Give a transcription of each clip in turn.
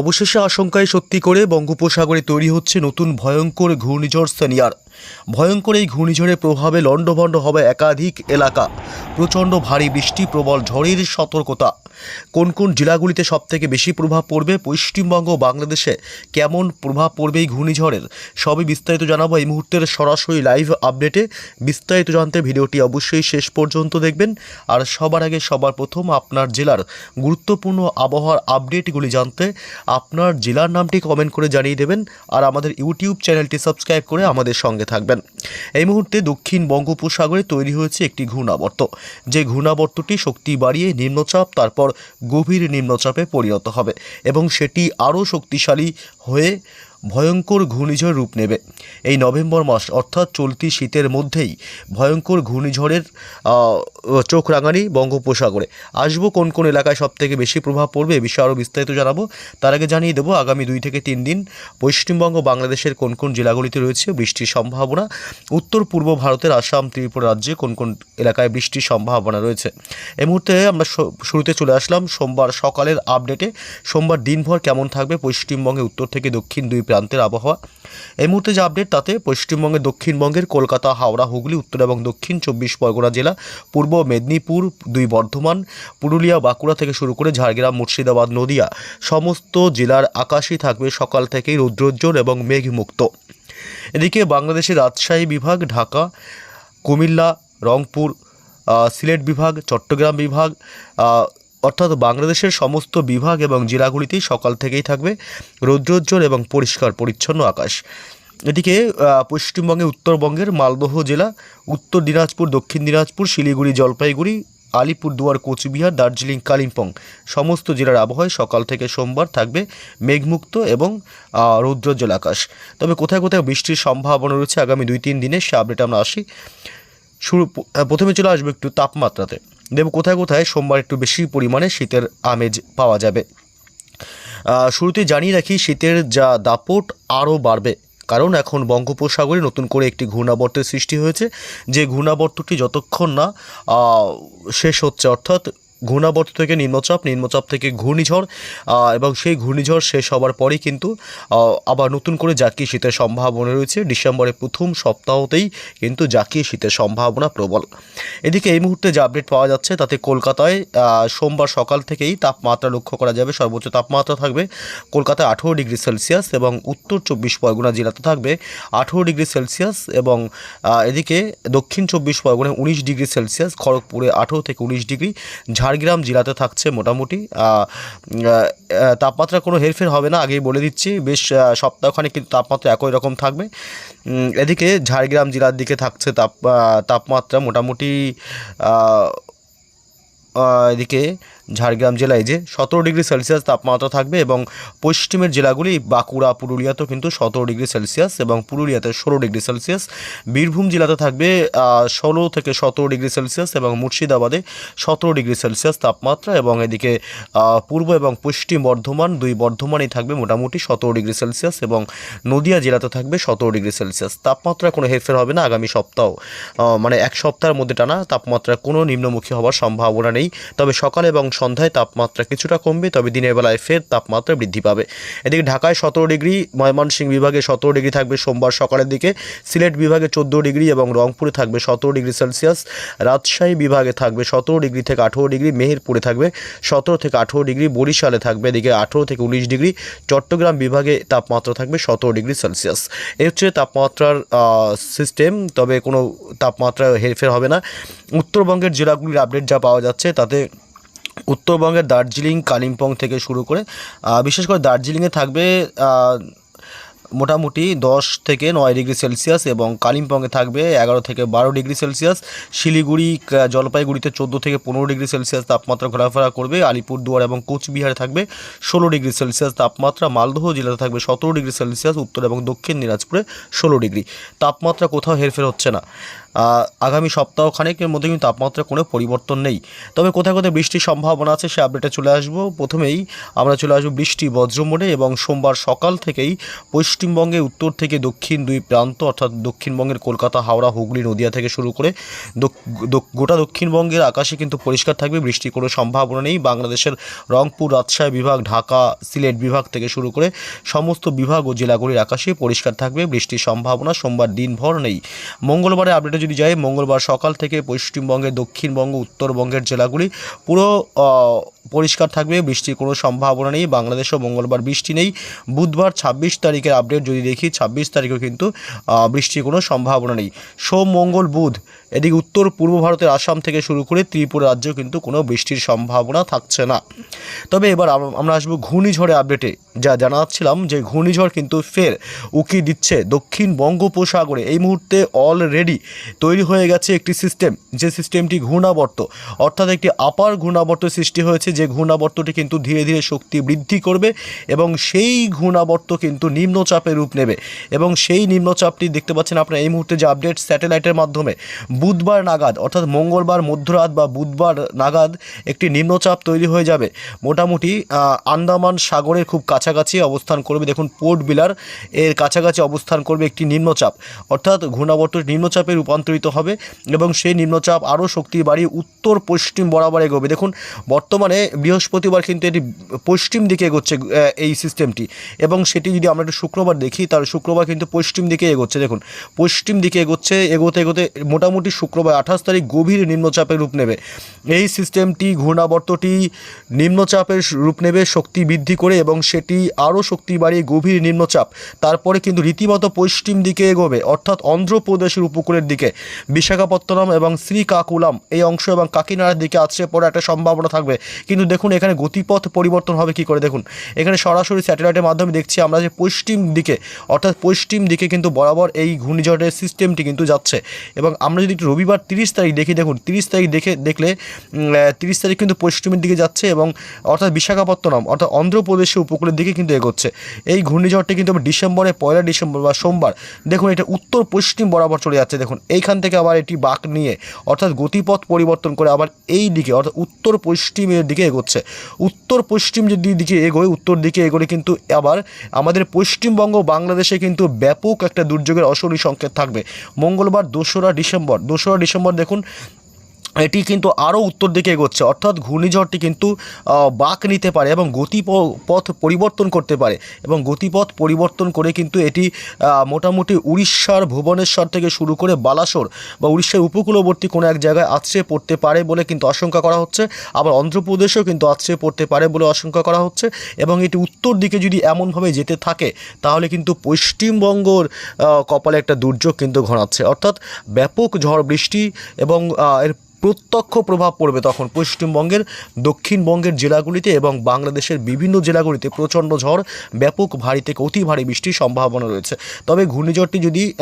অবশেষে আশঙ্কায় সত্যি করে বঙ্গোপসাগরে তৈরি হচ্ছে নতুন ভয়ঙ্কর ঘূর্ণিঝড় সেনিয়ার। ভয়ঙ্কর এই ঘূর্ণিঝড়ের প্রভাবে লণ্ডভণ্ড হবে একাধিক এলাকা। প্রচণ্ড ভারী বৃষ্টি, প্রবল ঝড়ের সতর্কতা। কোন কোন জেলাগুলিতে সবথেকে বেশি প্রভাব পড়বে? পশ্চিমবঙ্গ বাংলাদেশে কেমন প্রভাব পড়বে এই ঘূর্ণিঝড়ের? সবই বিস্তারিত জানাব এই মুহূর্তের সরাসরি লাইভ আপডেটে। বিস্তারিত জানতে ভিডিওটি অবশ্যই শেষ পর্যন্ত দেখবেন। আর সবার আগে সবার প্রথম আপনার জেলার গুরুত্বপূর্ণ আবহাওয়ার আপডেটগুলি জানতে আপনার জেলার নামটি কমেন্ট করে জানিয়ে দেবেন। আর আমাদের ইউটিউব চ্যানেলটি সাবস্ক্রাইব করে আমাদের সঙ্গে থাকবেন। এই মুহূর্তে দক্ষিণ বঙ্গোপসাগরে তৈরি হয়েছে একটি ঘূর্ণাবর্ত। যে ঘূর্ণাবর্তটি শক্তি বাড়িয়ে নিম্নচাপ, তারপর গভীর নিম্নচাপে পরিণত হবে এবং সেটি আরও শক্তিশালী হয়ে ভয়ঙ্কর ঘূর্ণিঝড় রূপ নেবে। এই নভেম্বর মাস, অর্থাৎ চলতি শীতের মধ্যেই ভয়ঙ্কর ঘূর্ণিঝড়ের চোখ রাঙানি বঙ্গোপসাগরে। আসব কোন কোন এলাকায় সবথেকে বেশি প্রভাব পড়বে এ বিষয়ে আরও বিস্তারিত জানাব। তার আগে জানিয়ে দেবো, আগামী দুই থেকে তিন দিন পশ্চিমবঙ্গ বাংলাদেশের কোন কোন জেলাগুলিতে রয়েছে বৃষ্টির সম্ভাবনা। উত্তর, পূর্ব ভারতের আসাম, ত্রিপুরা রাজ্যে কোন কোন এলাকায় বৃষ্টির সম্ভাবনা রয়েছে। এই মুহূর্তে আমরা শুরুতে চলে আসলাম সোমবার সকালের আপডেটে। সোমবার দিনভর কেমন থাকবে পশ্চিমবঙ্গে, উত্তর থেকে দক্ষিণ দুই প্রান্তের আবহাওয়া। এই মুহূর্তে যে আপডেট তাতে পশ্চিমবঙ্গের, দক্ষিণবঙ্গের, কলকাতা, হাওড়া, হুগলি, উত্তর এবং দক্ষিণ, চব্বিশ পরগনা জেলা, পূর্ব মেদিনীপুর, দুই বর্ধমান, পুরুলিয়া, বাঁকুড়া থেকে শুরু করে ঝাড়গ্রাম, মুর্শিদাবাদ, নদিয়া, সমস্ত জেলার আকাশই থাকবে সকাল থেকেই রৌদ্রোজ্জ্বল এবং মেঘমুক্ত। এদিকে বাংলাদেশের রাজশাহী বিভাগ, ঢাকা, কুমিল্লা, রংপুর সিলেট বিভাগ, চট্টগ্রাম বিভাগ অর্থাৎ বাংলাদেশের সমস্ত বিভাগ এবং জেলাগুলিতেই সকাল থেকেই থাকবে রৌদ্রোজ্জ্বল এবং পরিষ্কার, পরিচ্ছন্ন আকাশ। এদিকে পশ্চিমবঙ্গে, উত্তরবঙ্গের মালদহ জেলা, উত্তর দিনাজপুর, দক্ষিণ দিনাজপুর, শিলিগুড়ি, জলপাইগুড়ি, আলিপুরদুয়ার, কোচবিহার, দার্জিলিং, কালিম্পং সমস্ত জেলার আবহাওয়ায় সকাল থেকে সোমবার থাকবে মেঘমুক্ত এবং রৌদ্রোজ্জ্বল আকাশ। তবে কোথায় কোথায় বৃষ্টির সম্ভাবনা রয়েছে আগামী দুই তিন দিনে সে আপডেট আমরা আসি। শুরু, প্রথমে চলে আসবে একটু তাপমাত্রাতে। দেব কোথায় কোথায়? সোমবার একটু বেশি পরিমাণে শীতের আমেজ পাওয়া যাবে। শুরুতে জানিয়ে রাখি, শীতের যা দাপট আরও বাড়বে। কারণ এখন বঙ্গোপসাগরে নতুন করে একটি ঘূর্ণাবর্তের সৃষ্টি হয়েছে। যে ঘূর্ণাবর্তটি যতক্ষণ না শেষ হচ্ছে, অর্থাৎ ঘূর্ণাবর্ত থেকে নিম্নচাপ নিম্নচাপ থেকে ঘূর্ণিঝড় এবং সেই ঘূর্ণিঝড় শেষ হওয়ার পরেই কিন্তু আবার নতুন করে জাকিয়ে শীতের সম্ভাবনা রয়েছে। ডিসেম্বরের প্রথম সপ্তাহতেই কিন্তু জাকিয়ে শীতের সম্ভাবনা প্রবল। এদিকে এই মুহূর্তে যে আপডেট পাওয়া যাচ্ছে, তাতে কলকাতায় সোমবার সকাল থেকেই তাপমাত্রা লক্ষ্য করা যাবে। সর্বোচ্চ তাপমাত্রা থাকবে কলকাতায় আঠেরো ডিগ্রি সেলসিয়াস এবং উত্তর চব্বিশ পরগনা জেলাতে থাকবে আঠেরো ডিগ্রি সেলসিয়াস এবং এদিকে দক্ষিণ চব্বিশ পরগনায় উনিশ ডিগ্রি সেলসিয়াস, খড়গপুরে আঠেরো থেকে উনিশ ডিগ্রি ঝাড়গ্রাম জেলাতে থাকছে মোটামুটি। তাপমাত্রা কোনো হেরফের হবে না, আগেই বলে দিচ্ছি। বেশ সপ্তাহখানে কিন্তু তাপমাত্রা একই রকম থাকবে। এদিকে ঝাড়গ্রাম জেলার দিকে থাকছে তাপ তাপমাত্রা মোটামুটি এদিকে ঝাড়গ্রাম জেলায় যে সতেরো ডিগ্রি সেলসিয়াস তাপমাত্রা থাকবে এবং পশ্চিমের জেলাগুলি বাঁকুড়া, পুরুলিয়াতেও কিন্তু সতেরো ডিগ্রি সেলসিয়াস এবং পুরুলিয়াতে ষোলো ডিগ্রি সেলসিয়াস। বীরভূম জেলাতে থাকবে ষোলো থেকে সতেরো ডিগ্রি সেলসিয়াস এবং মুর্শিদাবাদে সতেরো ডিগ্রি সেলসিয়াস তাপমাত্রা এবং এদিকে পূর্ব এবং পশ্চিম বর্ধমান দুই বর্ধমানেই থাকবে মোটামুটি সতেরো ডিগ্রি সেলসিয়াস এবং নদিয়া জেলাতে থাকবে সতেরো ডিগ্রি সেলসিয়াস। তাপমাত্রা কোনো হেরফের হবে না আগামী সপ্তাহ মানে এক সপ্তাহের মধ্যে টানা তাপমাত্রা কোনো নিম্নমুখী হওয়ার সম্ভাবনা নেই। তবে সকাল এবং সন্ধ্যায় তাপমাত্রা কিছুটা কমবে, তবে দিনের বেলায় ফের তাপমাত্রা বৃদ্ধি পাবে। এদিকে ঢাকায় সতেরো ডিগ্রি, ময়মনসিংহ বিভাগে সতেরো ডিগ্রি থাকবে সোমবার সকালের দিকে, সিলেট বিভাগে চোদ্দ ডিগ্রি এবং রংপুরে থাকবে সতেরো ডিগ্রি সেলসিয়াস, রাজশাহী বিভাগে থাকবে সতেরো ডিগ্রি থেকে আঠেরো ডিগ্রি, মেহেরপুরে থাকবে সতেরো থেকে আঠেরো ডিগ্রি, বরিশালে থাকবে এদিকে আঠেরো থেকে উনিশ ডিগ্রি, চট্টগ্রাম বিভাগে তাপমাত্রা থাকবে সতেরো ডিগ্রি সেলসিয়াস। এই হচ্ছে তাপমাত্রার সিস্টেম তবে কোনো তাপমাত্রা হেরফের হবে না। উত্তরবঙ্গের জেলাগুলির আপডেট যা পাওয়া যাচ্ছে, তাতে উত্তরবঙ্গের দার্জিলিং, কালিম্পং থেকে শুরু করে বিশেষ করে দার্জিলিংয়ে থাকবে মোটামুটি দশ থেকে নয় ডিগ্রি সেলসিয়াস এবং কালিম্পংয়ে থাকবে এগারো থেকে বারো ডিগ্রি সেলসিয়াস। শিলিগুড়ি জলপাইগুড়িতে চোদ্দ থেকে পনেরো ডিগ্রি সেলসিয়াস তাপমাত্রা ঘোরাফেরা করবে। আলিপুরদুয়ার এবং কোচবিহারে থাকবে ষোলো ডিগ্রি সেলসিয়াস তাপমাত্রা। মালদহ জেলাতে থাকবে সতেরো ডিগ্রি সেলসিয়াস, উত্তর এবং দক্ষিণ দিনাজপুরে ষোলো ডিগ্রি। তাপমাত্রা কোথাও হেরফের হচ্ছে না। আগামী সপ্তাহ খানেকের মধ্যে কিন্তু তাপমাত্রা কোনো পরিবর্তন নেই। তবে কোথায় কোথায় বৃষ্টির সম্ভাবনা আছে সে আপডেটে চলে আসব। প্রথমেই আমরা চলে আসব বৃষ্টি বজ্রমোড়ে এবং সোমবার সকাল থেকেই পশ্চিমবঙ্গে উত্তর থেকে দক্ষিণ দুই প্রান্ত অর্থাৎ দক্ষিণবঙ্গের কলকাতা, হাওড়া, হুগলি নদিয়া থেকে শুরু করে গোটা দক্ষিণবঙ্গের আকাশে কিন্তু পরিষ্কার থাকবে, বৃষ্টির কোনো সম্ভাবনা নেই। বাংলাদেশের রংপুর, রাজশাহী বিভাগ, ঢাকা, সিলেট বিভাগ থেকে শুরু করে সমস্ত বিভাগ ও জেলাগুলির আকাশে পরিষ্কার থাকবে বৃষ্টির সম্ভাবনা। সোমবার দিনভর নেই। মঙ্গলবারে আপডেটে যদি যাই মঙ্গলবার সকাল থেকে পশ্চিমবঙ্গের দক্ষিণবঙ্গ, উত্তরবঙ্গের জেলাগুলি পুরো পরিষ্কার থাকবে। বৃষ্টির কোনো সম্ভাবনা নেই। বাংলাদেশেও মঙ্গলবার বৃষ্টি নেই। বুধবার ছাব্বিশ তারিখের আপডেট যদি দেখি, ছাব্বিশ তারিখেও কিন্তু বৃষ্টির কোনো সম্ভাবনা নেই। সোম, মঙ্গল, বুধ এদিকে উত্তর, পূর্ব ভারতের আসাম থেকে শুরু করে ত্রিপুরা রাজ্যেও কিন্তু কোনো বৃষ্টির সম্ভাবনা থাকছে না। তবে এবার আমরা আসব ঘূর্ণিঝড়ে আপডেটে যা জানাচ্ছিলাম যে ঘূর্ণিঝড় কিন্তু ফের উকি দিচ্ছে দক্ষিণ বঙ্গোপসাগরে। এই মুহূর্তে অলরেডি তৈরি হয়ে গেছে একটি সিস্টেম যে সিস্টেমটি ঘূর্ণাবর্ত, অর্থাৎ একটি আপার ঘূর্ণাবর্ত সৃষ্টি হয়েছে, যে ঘূর্ণাবর্তটি কিন্তু ধীরে ধীরে শক্তি বৃদ্ধি করবে এবং সেই ঘূর্ণাবর্ত কিন্তু নিম্নচাপে রূপ নেবে। এবং সেই নিম্নচাপটি দেখতে পাচ্ছেন আপনার এই মুহূর্তে যে আপডেট স্যাটেলাইটের মাধ্যমে, বুধবার নাগাদ, অর্থাৎ মঙ্গলবার, মধ্যরাত বা বুধবার নাগাদ একটি নিম্নচাপ তৈরি হয়ে যাবে। মোটামুটি আন্দামান সাগরের খুব কাছাকাছি অবস্থান করবে। দেখুন, পোর্ট বিলার এর কাছাকাছি অবস্থান করবে একটি নিম্নচাপ। অর্থাৎ ঘূর্ণাবর্ত নিম্নচাপে রূপান্তরিত হবে এবং সেই নিম্নচাপ আরও শক্তি বাড়িয়ে উত্তর পশ্চিম বরাবর এগোবে। দেখুন, বর্তমানে বৃহস্পতিবার কিন্তু এটি পশ্চিম দিকে এগোচ্ছে এই সিস্টেমটি। এবং সেটি যদি আমরা একটু শুক্রবার দেখি, তাহলে শুক্রবার কিন্তু পশ্চিম দিকে এগোচ্ছে। দেখুন, পশ্চিম দিকে এগোচ্ছে, এগোতে এগোতে মোটামুটি শুক্রবার আঠাশ তারিখ গভীর নিম্নচাপের রূপ নেবে। এই সিস্টেমটি, ঘূর্ণাবর্তটি নিম্নচাপের রূপ নেবে, শক্তি বৃদ্ধি করে এবং সেটি আরও শক্তি বাড়িয়ে গভীর নিম্নচাপ। তারপরে কিন্তু রীতিমতো পশ্চিম দিকে এগোবে, অর্থাৎ অন্ধ্রপ্রদেশের উপকূলের দিকে। বিশাখাপত্তনম এবং শ্রীকাকুলাম এই অংশ এবং কাকিনাড়ার দিকে আছড়ে পড়ার একটা সম্ভাবনা থাকবে। কিন্তু দেখুন, এখানে গতিপথ পরিবর্তন হবে কি করে দেখুন? এখানে সরাসরি স্যাটেলাইটের মাধ্যমে দেখছি আমরা যে পশ্চিম দিকে, অর্থাৎ পশ্চিম দিকে কিন্তু বরাবর এই ঘূর্ণিঝড়ের সিস্টেমটি কিন্তু যাচ্ছে। এবং আমরা যদি একটু রবিবার তিরিশ তারিখ দেখি, দেখুন, তিরিশ তারিখ দেখে, দেখলে তিরিশ তারিখ কিন্তু পশ্চিমের দিকে যাচ্ছে এবং অর্থাৎ বিশাখাপত্তনম, অর্থাৎ অন্ধ্রপ্রদেশের উপকূলের দিকে কিন্তু এগোচ্ছে। এই ঘূর্ণিঝড়টি কিন্তু ডিসেম্বরে পয়লা ডিসেম্বর বা সোমবার, দেখুন, এটা উত্তর পশ্চিম বরাবর চলে যাচ্ছে, দেখুন। এইখান থেকে আবার এটি বাঁক নিয়ে, অর্থাৎ গতিপথ পরিবর্তন করে আবার এই দিকে, অর্থাৎ উত্তর পশ্চিমের দিকে এগোচ্ছে। উত্তর পশ্চিম যদি দিকে এগোয়, উত্তর দিকে এগোলে কিন্তু আবার আমাদের পশ্চিমবঙ্গ বাংলাদেশে কিন্তু ব্যাপক একটা দুর্যোগের অশনি সংকেত থাকবে। মঙ্গলবার দোসরা ডিসেম্বর দোসরা ডিসেম্বর দেখুন এটি কিন্তু আরও উত্তর দিকে এগোচ্ছে। অর্থাৎ ঘূর্ণিঝড়টি কিন্তু বাঁক নিতে পারে এবং গতিপথ পরিবর্তন করতে পারে এবং গতিপথ পরিবর্তন করে কিন্তু এটি মোটামুটি উড়িষ্যার ভুবনেশ্বর থেকে শুরু করে বালাসোর বা উড়িষ্যার উপকূলবর্তী কোনো এক জায়গায় আছড়ে পড়তে পারে বলে কিন্তু আশঙ্কা করা হচ্ছে। আবার অন্ধ্রপ্রদেশেও কিন্তু আছড়ে পড়তে পারে বলে আশঙ্কা করা হচ্ছে এবং এটি উত্তর দিকে যদি এমনভাবে যেতে থাকে, তাহলে কিন্তু পশ্চিমবঙ্গর কপালে একটা দুর্যোগ কিন্তু ঘনাচ্ছে। অর্থাৎ ব্যাপক ঝড় বৃষ্টি এবং এর প্রত্যক্ষ প্রভাব পড়বে তখন পশ্চিমবঙ্গের, দক্ষিণবঙ্গের জেলাগুলিতে এবং বাংলাদেশের বিভিন্ন জেলাগুলিতে প্রচণ্ড ঝড়, ব্যাপক ভারী থেকে অতি ভারী বৃষ্টির সম্ভাবনা রয়েছে। তবে ঘূর্ণিঝড়টি যদি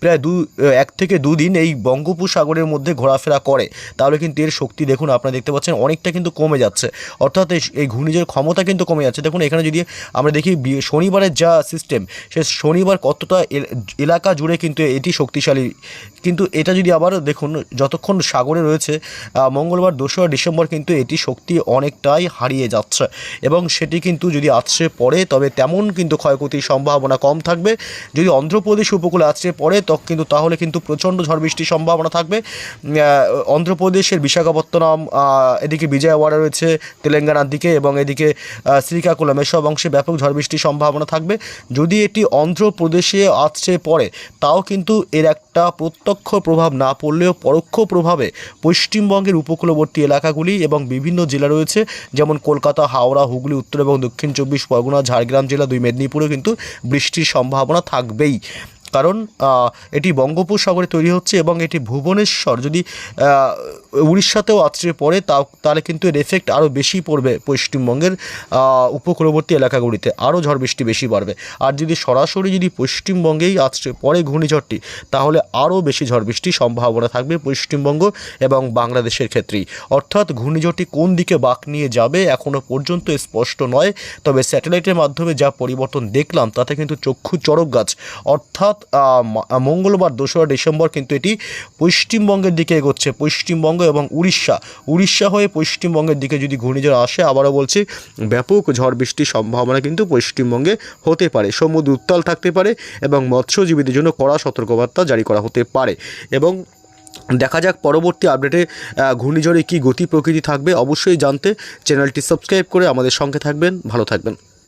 প্রায় দু, এক থেকে দুদিন এই বঙ্গোপসাগরের মধ্যে ঘোরাফেরা করে, তাহলে কিন্তু এর শক্তি দেখুন আপনারা দেখতে পাচ্ছেন অনেকটা কিন্তু কমে যাচ্ছে। অর্থাৎ এই- ঘূর্ণিঝড়ের ক্ষমতা কিন্তু কমে যাচ্ছে। দেখুন, এখানে যদি আমরা দেখি শনিবারের যা সিস্টেম সে শনিবার কতটা এল- এলাকা জুড়ে কিন্তু এটি শক্তিশালী। কিন্তু এটা যদি আবার দেখুন, যতক্ষণ সাগরে রয়েছে মঙ্গলবার দোসরা ডিসেম্বর কিন্তু এটি শক্তি অনেকটাই হারিয়ে যাচ্ছে এবং সেটি কিন্তু যদি আছড়ে পড়ে, তবে তেমন কিন্তু ক্ষয়ক্ষতির সম্ভাবনা কম থাকবে। যদি অন্ধ্রপ্রদেশ উপকূলে আছড়ে পড়ে তখন কিন্তু তাহলে কিন্তু প্রচণ্ড ঝড় বৃষ্টির সম্ভাবনা থাকবে। অন্ধ্রপ্রদেশের বিশাখাপত্তনম এদিকে বিজয়ওয়াড়া রয়েছে তেলেঙ্গানার দিকে এবং এদিকে শ্রীকাকুলাম, এসব অংশে ব্যাপক ঝড় বৃষ্টির সম্ভাবনা থাকবে। যদি এটি অন্ধ্রপ্রদেশে আছড়ে পড়ে, তাও কিন্তু এর একটা প্রত্যক্ষ প্রভাব না পড়লেও পরোক্ষ প্রভাবে পশ্চিমবঙ্গের উপকূলবর্তী এলাকাগুলি এবং বিভিন্ন জেলা রয়েছে, যেমন কলকাতা, হাওড়া, হুগলি, উত্তর এবং দক্ষিণ চব্বিশ পরগনা, ঝাড়গ্রাম জেলা, দুই মেদিনীপুরেও কিন্তু বৃষ্টির সম্ভাবনা থাকবেই। কারণ এটি বঙ্গোপসাগরে তৈরি হচ্ছে এবং এটি ভুবনেশ্বর। যদি উড়িষ্যাতেও আছড়ে পড়ে তা তাহলে কিন্তু এর এফেক্ট আরও বেশি পড়বে পশ্চিমবঙ্গের উপকূলবর্তী এলাকাগুলিতে। আরও ঝড় বৃষ্টি বেশি বাড়বে। আর যদি সরাসরি যদি পশ্চিমবঙ্গেই আছড়ে পড়ে ঘূর্ণিঝড়টি, তাহলে আরও বেশি ঝড় বৃষ্টির সম্ভাবনা থাকবে পশ্চিমবঙ্গ এবং বাংলাদেশের ক্ষেত্রেই। অর্থাৎ ঘূর্ণিঝড়টি কোন দিকে বাঁক নিয়ে যাবে এখনও পর্যন্ত স্পষ্ট নয়। তবে স্যাটেলাইটের মাধ্যমে যা পরিবর্তন দেখলাম, তাতে কিন্তু চক্ষু চড়ক গাছ, অর্থাৎ অর্থাৎ মঙ্গলবার দোসরা ডিসেম্বর কিন্তু এটি পশ্চিমবঙ্গের দিকে এগোচ্ছে। পশ্চিমবঙ্গ এবং উড়িষ্যা। উড়িষ্যা হয়ে পশ্চিমবঙ্গের দিকে যদি ঘূর্ণিঝড় আসে, আবারও বলছি, ব্যাপক ঝড় বৃষ্টির সম্ভাবনা কিন্তু পশ্চিমবঙ্গে হতে পারে। সমুদ্র উত্তাল থাকতে পারে এবং মৎস্যজীবীদের জন্য কড়া সতর্কবার্তা জারি করা হতে পারে। এবং দেখা যাক পরবর্তী আপডেটে ঘূর্ণিঝড়ে কী গতি প্রকৃতি থাকবে। অবশ্যই জানতে চ্যানেলটি সাবস্ক্রাইব করে আমাদের সঙ্গে থাকবেন। ভালো থাকবেন।